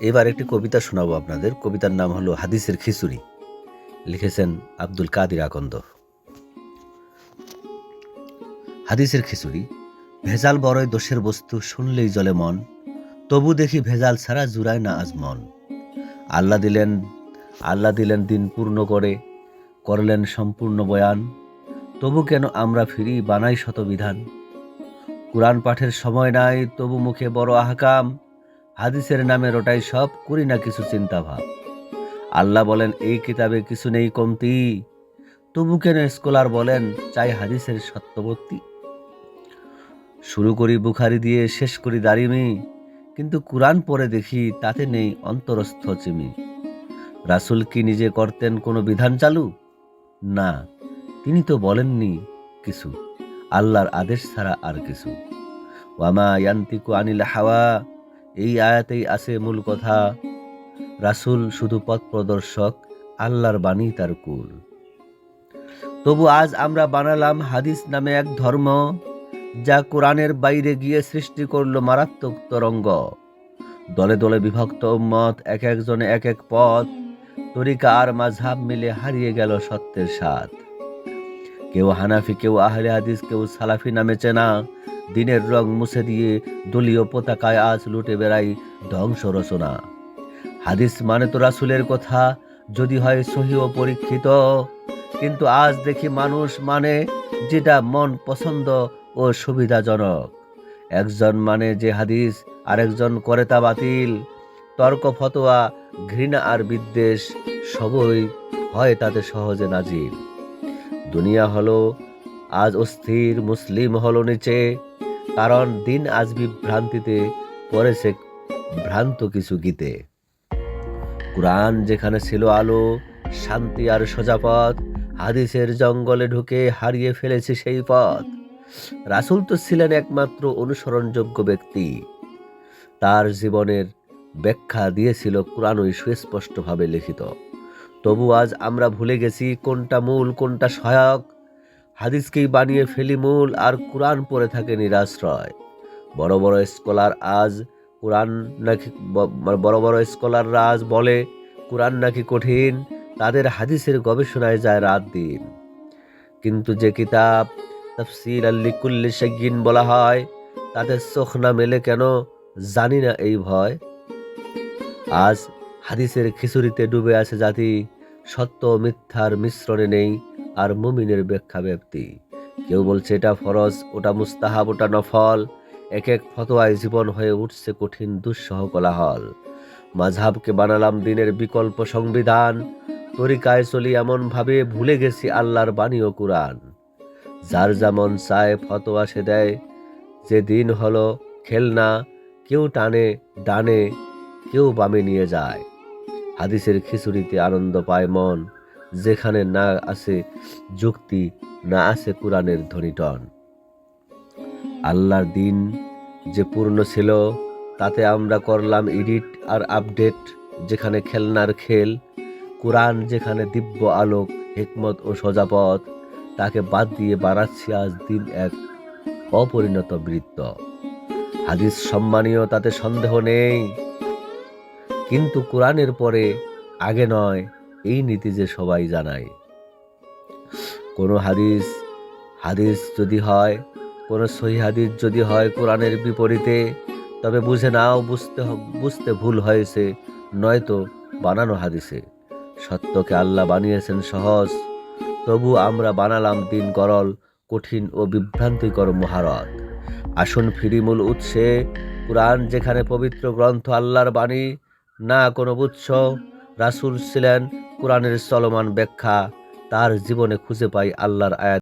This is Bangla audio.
এবার একটি কবিতা শোনাবো আপনাদের। কবিতার নাম হলো হাদিসের খিচুড়ি। লিখেছেন আব্দুল কাদির আকন্দ। হাদিসের খিচুড়ি, ভেজাল বড়ই দোষের বস্তু, শুনলেই জলে মন, তবু দেখি ভেজাল ছাড়া জুড়ায় না আজ মন। আল্লাহ দিলেন আল্লাহ দিলেন দিন পূর্ণ করে, করলেন সম্পূর্ণ বয়ান, তবু কেন আমরা ফিরি বানাই শতবিধান কোরআন পাঠের সময় নাই, তবু মুখে বড় আহকাম হাদিসের নামে ওটাই সব করি না কিছু চিন্তা ভাব আল্লাহ বলেন, এই কিতাবে কিছু নেই কমতি। তবু কেন স্কলার বলেন, চাই হাদিসের সত্যবর্তী? শুরু করি বুখারি দিয়ে, শেষ করি দারিমি। কিন্তু কোরআন পরে দেখি তাতে নেই অন্তরস্থ চিমি। রাসুল কি নিজে করতেন কোনো বিধান চালু? না, তিনি তো বলেননি কিছু। আল্লাহর আদেশ ছাড়া আর কিছু। ওয়ামা ইয়ান্তিকু আনিল হাওয়া। এই আয়াতেই আছে মূল কথা, রাসুল শুধু পথ প্রদর্শক, আল্লাহর বাণী তার কুল। তবু আজ আমরা বানালাম হাদিস নামে এক ধর্ম, যা কোরআনের বাইরে গিয়ে সৃষ্টি করল মারাত্মক তরঙ্গ। দলে দলে বিভক্ত মত এক একজনে এক এক পথ, তরিকা আর মাঝহাব মিলে হারিয়ে গেল সত্যের স্বাদ। কেউ হানাফি, কেউ আহলে হাদিস, কেউ সালাফি নামে চেনা দিনের রং মুছে দিয়ে দলীয় পতাকায় আজ লুটে বেড়াই ধ্বংস রচনা। হাদিস মানে তো রাসুলের কথা, যদি হয় সহি ও পরীক্ষিত। কিন্তু আজ দেখি মানুষ মানে যেটা মন পছন্দ ও সুবিধাজনক। একজন মানে যে হাদিস, আরেকজন করে তা বাতিল। তর্ক, ফতোয়া, ঘৃণা আর বিদ্বেষ সবই হয় তাতে সহজে নাজিল। দুনিয়া হলো আজ অস্থির মুসলিম হল নিচে। কারণ দিন আজ বিভ্রান্তিতে পড়েছে ভ্রান্ত কিছু গীতে। কোরআন যেখানে ছিল আলো, শান্তি আর সোজা পথ, হাদিসের জঙ্গলে ঢুকে হারিয়ে ফেলেছে সেই পথ। রাসুল তো ছিলেন একমাত্র অনুসরণযোগ্য ব্যক্তি। তার জীবনের ব্যাখ্যা দিয়েছিল কোরআনই সুস্পষ্টভাবে লিখিত। তবু আজ আমরা ভুলে গেছি কোনটা মূল, কোনটা সহায়ক। হাদিসকেই বানিয়ে ফেলি মূল আর কোরআন পড়ে থাকে নিরাশ্রয়। বড় বড় স্কলার আজ কোরআন নাকি ব- বড় বড় স্কলাররা আজ বলে, কোরআন নাকি কঠিন, তাদের হাদিসের গবেষণায় যায় রাত দিন। কিন্তু যে কিতাব তফসির আল্লিকুল্লি সেগিন বলা হয় তাদের চোখ না মেলে কেন জানি না এই ভয়। আজ হাদিসের খিচুড়িতে ডুবে আছে জাতি, সত্য মিথ্যার মিশ্রণে নেই। আর মুমিনের ব্যাখ্যা ব্যক্তি। কেউ বলছে এটা ফরজ, ওটা মুস্তাহাব, ওটা নফল। এক এক ফতোয়ায় জীবন হয়ে উঠছে কঠিন দুঃসহ কোলাহল। মাঝহাবকে বানালাম দিনের বিকল্প সংবিধান। তরিকায় চলি এমনভাবে ভুলে গেছি আল্লাহর বাণী ও কুরআন। যার যেমন চায় ফতোয়া সে দেয়। যে দিন হলো খেলনা, কেউ টানে, ডানে, কেউ বামে নিয়ে যায়। হাদিসের খিচুড়িতে আনন্দ পায় মন। যেখানে না আছে যুক্তি, না আছে কোরআনের ধ্বনিটন। আল্লাহর দিন যে পূর্ণ ছিল, তাতে আমরা করলাম এডিট আর আপডেট, যেখানে খেলনার খেল, কোরআন যেখানে দিব্য আলোক, হিকমত ও সজাপথ, তাকে বাদ দিয়ে বাড়াচ্ছি আজ দিন এক অপরিণত বৃত্ত। হাদিস সম্মানীয়, তাতে সন্দেহ নেই। কিন্তু কোরআনের পরে আগে নয় এই নীতি যে সবাই জানায়। কোনো হাদিস হাদিস যদি হয়, কোনো সহি হাদিস যদি হয় কোরআনের বিপরীতে, তবে বুঝে নাও, বুঝতে বুঝতে ভুল হয়েছে, নয়তো বানানো হাদিসে। সত্যকে আল্লাহ বানিয়েছেন সহজ, তবু আমরা বানালাম দিন করল কঠিন ও বিভ্রান্তিকর মহারত। আসুন ফিরি মূল উৎসে, কোরআন যেখানে পবিত্র গ্রন্থ আল্লাহর বাণী, না কোনো উৎস রাসূল ছিলেন কোরআনের চলমান ব্যাখ্যা তার জীবনে খুঁজে পাই আল্লাহর আয়াত।